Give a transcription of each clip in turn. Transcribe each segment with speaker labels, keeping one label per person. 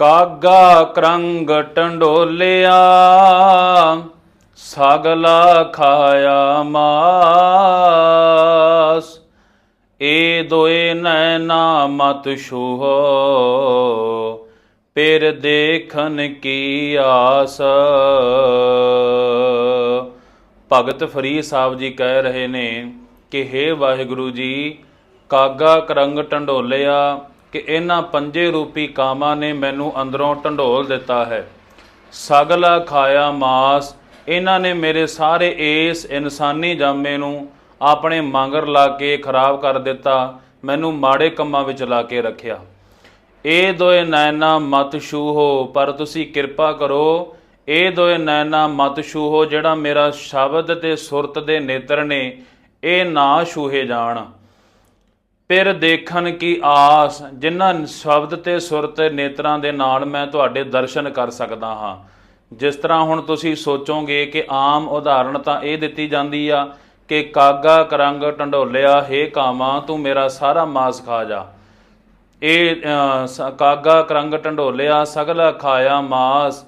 Speaker 1: ਕਾਗਾ ਕਰੰਗ ਟੰਡੋਲਿਆ, ਸਗਲਾ ਖਾਇਆ ਮਾਸ। ਏ ਦੋਏ ਨੈਨਾ ਮਤ ਛੂਹੋ, ਪਿਰ ਦੇਖਨ ਕੀ ਆਸ। ਭਗਤ ਫਰੀਦ ਸਾਹਿਬ ਜੀ ਕਹਿ ਰਹੇ ਨੇ ਕਿ हे ਵਾਹਿਗੁਰੂ ਜੀ, ਕਾਗਾ ਕਰੰਗ ਟੰਡੋਲਿਆ ਕਿ ਇਹਨਾਂ ਪੰਜੇ ਰੂਪੀ ਕਾਮਾਂ ਨੇ ਮੈਨੂੰ ਅੰਦਰੋਂ ਢੰਡੋਲ ਦਿੱਤਾ ਹੈ। ਸਗਲਾ ਖਾਇਆ ਮਾਸ, ਇਹਨਾਂ ਨੇ ਮੇਰੇ ਸਾਰੇ ਇਸ ਇਨਸਾਨੀ ਜਾਮੇ ਨੂੰ ਆਪਣੇ ਮੰਗਰ ਲਾ ਕੇ ਖਰਾਬ ਕਰ ਦਿੱਤਾ, ਮੈਨੂੰ ਮਾੜੇ ਕੰਮਾਂ ਵਿੱਚ ਲਾ ਕੇ ਰੱਖਿਆ। ਇਹ ਦੋਏ ਨੈਣਾ ਮਤ ਛੂਹੋ ਪਰ ਤੁਸੀਂ ਕਿਰਪਾ ਕਰੋ। ਇਹ ਦੋਏ ਨੈਣਾ ਮਤ ਛੂਹੋ ਜਿਹੜਾ ਮੇਰਾ ਸ਼ਬਦ ਤੇ ਸੁਰਤ ਦੇ ਨੇਤਰ ਨੇ, ਇਹ ਨਾ ਛੂਹੇ ਜਾਣ। ਫਿਰ ਦੇਖਣ ਕੀ ਆਸ, ਜਿਨ੍ਹਾਂ ਸ਼ਬਦ ਤੇ ਸੁਰਤ ਤੇ ਨੇਤਰਾਂ ਦੇ ਨਾਲ ਮੈਂ ਤੁਹਾਡੇ ਦਰਸ਼ਨ ਕਰ ਸਕਦਾ ਹਾਂ। ਜਿਸ ਤਰ੍ਹਾਂ ਹੁਣ ਤੁਸੀਂ ਸੋਚੋਗੇ ਕਿ ਆਮ ਉਦਾਹਰਣ ਤਾਂ ਇਹ ਦਿੱਤੀ ਜਾਂਦੀ ਆ ਕਿ ਕਾਗਾ ਕਰੰਗ ਢੰਡੋਲਿਆ ਹੇ ਕਾਮਾ, ਤੂੰ ਮੇਰਾ ਸਾਰਾ ਮਾਸ ਖਾ ਜਾ। ਇਹ ਕਾਗਾ ਕਰੰਗ ਢੰਡੋਲਿਆ ਸਗਲਾ ਖਾਇਆ ਮਾਸ।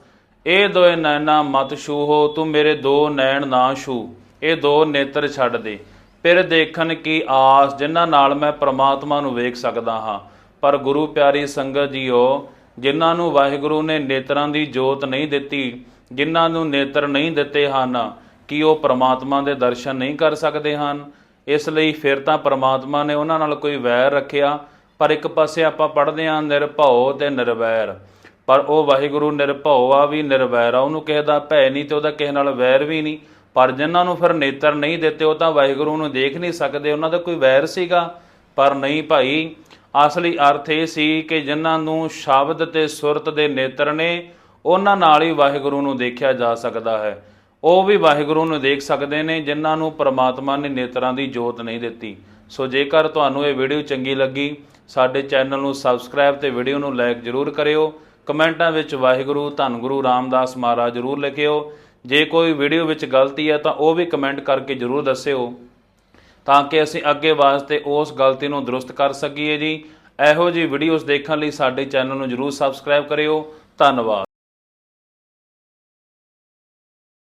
Speaker 1: ਇਹ ਦੋਏ ਨੈਣਾ ਮਤ ਛੂਹੋ, ਤੂੰ ਮੇਰੇ ਦੋ ਨੈਣ ਨਾ ਛੂ ਇਹ ਦੋ ਨੇਤਰ ਛੱਡ ਦੇ। ਫਿਰ ਦੇਖਣ ਕੀ ਆਸ ਜਿਨ੍ਹਾਂ ਨਾਲ ਮੈਂ ਪ੍ਰਮਾਤਮਾ ਨੂੰ ਵੇਖ ਸਕਦਾ ਹਾਂ। ਪਰ ਗੁਰੂ ਪਿਆਰੀ ਸੰਗਤ ਜੀਓ, ਜਿਨ੍ਹਾਂ ਨੂੰ ਵਾਹਿਗੁਰੂ ਨੇ ਨੇਤਰਾਂ ਦੀ ਜੋਤ ਨਹੀਂ ਦਿੱਤੀ, ਜਿਨ੍ਹਾਂ ਨੂੰ ਨੇਤਰ ਨਹੀਂ ਦਿੱਤੇ ਹਨ, ਕੀ ਉਹ ਪ੍ਰਮਾਤਮਾ ਦੇ ਦਰਸ਼ਨ ਨਹੀਂ ਕਰ ਸਕਦੇ ਹਨ? ਇਸ ਲਈ ਫਿਰ ਤਾਂ ਪ੍ਰਮਾਤਮਾ ਨੇ ਉਹਨਾਂ ਨਾਲ ਕੋਈ ਵੈਰ ਰੱਖਿਆ, ਪਰ ਇੱਕ ਪਾਸੇ ਆਪਾਂ ਪੜ੍ਹਦੇ ਹਾਂ, ਨਿਰਭਉ ਤੇ ਨਿਰਵੈਰ। ਪਰ ਉਹ ਵਾਹਿਗੁਰੂ ਨਿਰਭਉ ਆ ਵੀ ਨਿਰਵੈਰ ਆ, ਉਹਨੂੰ ਕਿਸੇ ਦਾ ਭੈ ਨਹੀਂ ਤੇ ਉਹਦਾ ਕਿਸੇ ਨਾਲ ਵੈਰ ਵੀ ਨਹੀਂ। ਪਰ ਜਿਨ੍ਹਾਂ ਨੂੰ ਫਿਰ ਨੇਤਰ ਨਹੀਂ ਦਿੱਤੇ, ਉਹ ਤਾਂ ਵਾਹਿਗੁਰੂ ਨੂੰ ਦੇਖ ਨਹੀਂ ਸਕਦੇ। ਉਹਨਾਂ ਦਾ ਕੋਈ ਵੈਰ ਸੀਗਾ, ਪਰ ਨਹੀਂ ਭਾਈ। ਅਸਲੀ ਅਰਥ ਇਹ ਸੀ ਕਿ ਜਿਨ੍ਹਾਂ ਨੂੰ ਸ਼ਬਦ ਤੇ ਸੁਰਤ ਦੇ ਨੇਤਰ ਨੇ, ਉਹਨਾਂ ਨਾਲ ਹੀ ਵਾਹਿਗੁਰੂ ਨੂੰ ਦੇਖਿਆ ਜਾ ਸਕਦਾ ਹੈ। ਉਹ ਵੀ ਵਾਹਿਗੁਰੂ ਨੂੰ ਦੇਖ ਸਕਦੇ ਨੇ, ਜਿਨ੍ਹਾਂ ਨੂੰ ਪ੍ਰਮਾਤਮਾ ਨੇ ਨੇਤਰਾਂ ਦੀ ਜੋਤ ਨਹੀਂ ਦਿੱਤੀ। ਸੋ ਜੇਕਰ ਤੁਹਾਨੂੰ ਇਹ ਵੀਡੀਓ ਚੰਗੀ ਲੱਗੀ, ਸਾਡੇ ਚੈਨਲ ਨੂੰ ਸਬਸਕ੍ਰਾਈਬ ਤੇ ਵੀਡੀਓ ਨੂੰ ਲਾਈਕ ਜ਼ਰੂਰ ਕਰਿਓ। ਕਮੈਂਟਾਂ ਵਿੱਚ ਵਾਹਿਗੁਰੂ ਧੰਨ ਗੁਰੂ ਰਾਮਦਾਸ ਮਹਾਰਾਜ ਜ਼ਰੂਰ ਲਿਖਿਓ। ਜੇ ਕੋਈ ਵੀਡੀਓ ਵਿੱਚ ਗਲਤੀ ਹੈ ਤਾਂ ਉਹ ਵੀ ਕਮੈਂਟ ਕਰਕੇ ਜ਼ਰੂਰ ਦੱਸਿਓ ਤਾਂ ਕਿ ਅਸੀਂ ਅੱਗੇ ਵਾਸਤੇ ਉਸ ਗਲਤੀ ਨੂੰ ਦਰੁਸਤ ਕਰ ਸਕੀਏ ਜੀ। ਇਹੋ ਜੀ ਵੀਡੀਓਜ਼ ਦੇਖਣ ਲਈ ਸਾਡੇ ਚੈਨਲ ਨੂੰ ਜਰੂਰ ਸਬਸਕ੍ਰਾਈਬ ਕਰਿਓ। ਧੰਨਵਾਦ।